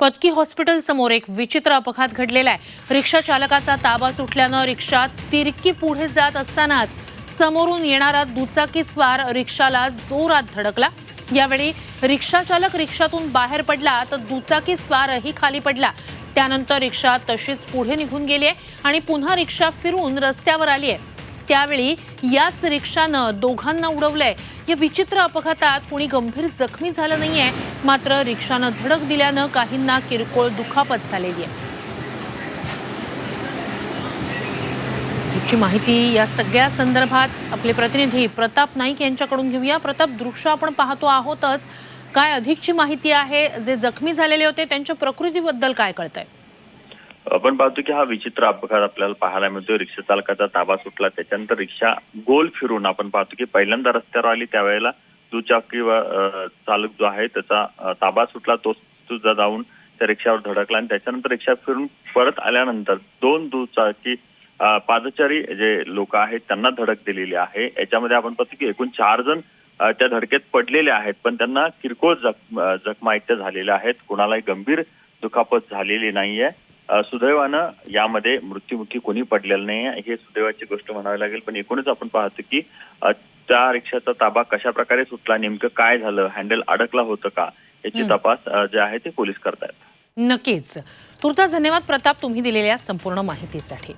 Padki hospital समोर एक विचित्र अपघात घडलेला आहे. रिक्षा चालकाचा ताबा सुटल्यानं रिक्षा तिरकी पुढे जात असतानाच समोरून येणारा दुचाकी स्वार रिक्षाला जोरात धडकला. यावेळी रिक्षा चालक रिक्षातून बाहेर पडला तर दुचाकी स्वारही खाली पडला. त्यानंतर रिक्षा तशीच पुढे निघून गेली आहे आणि पुन्हा रिक्षा फिरून रस्त्यावर आली आहे. त्यावेळी याच रिक्षानं दोघांना उडवलंय. या विचित्र अपघातात कोणी गंभीर जखमी झालं नाहीये मात्र रिक्षानं धडक दिल्यानं काहींना किरकोळ दुखापत झालेली आहे. अधिकची माहिती या सगळ्या संदर्भात आपले प्रतिनिधी प्रताप नाईक यांच्याकडून घेऊया. प्रताप दृश्य आपण पाहतो आहोतच. काय अधिकची माहिती आहे? जे जखमी झालेले होते त्यांच्या प्रकृतीबद्दल काय कळतंय? आपण पाहतो की हा विचित्र अपघात आपल्याला पाहायला मिळतोय. रिक्षा चालकाचा ताबा सुटला. त्याच्यानंतर रिक्षा गोल फिरून आपण पाहतो की पहिल्यांदा रस्त्यावर आली त्यावेळेला दुचाकी चालक जो आहे त्याचा ताबा सुटला. तो सुद्धा जाऊन त्या रिक्षावर धडकला आणि त्याच्यानंतर रिक्षा फिरून परत आल्यानंतर दोन दुचाकी पादचारी जे लोक आहेत त्यांना धडक दिलेली आहे. याच्यामध्ये आपण पाहतो की एकूण चार जण त्या धडकेत पडलेले आहेत पण त्यांना किरकोळ जखम जखमा इथे झालेल्या आहेत. कुणालाही गंभीर दुखापत झालेली नाहीये. सुदैवानं यामध्ये मृत्युमुखी कोणी पडलेलं नाही हे सुदैवाची गोष्ट म्हणावी लागेल. पण एकूणच आपण पाहतो की त्या रिक्षाचा ताबा कशा प्रकारे सुटला नेमकं काय झालं हँडल अडकला होतं का याची. तपास जे आहे ते पोलीस करतायत. नक्कीच. तुर्तास धन्यवाद प्रताप तुम्ही दिलेल्या संपूर्ण माहितीसाठी.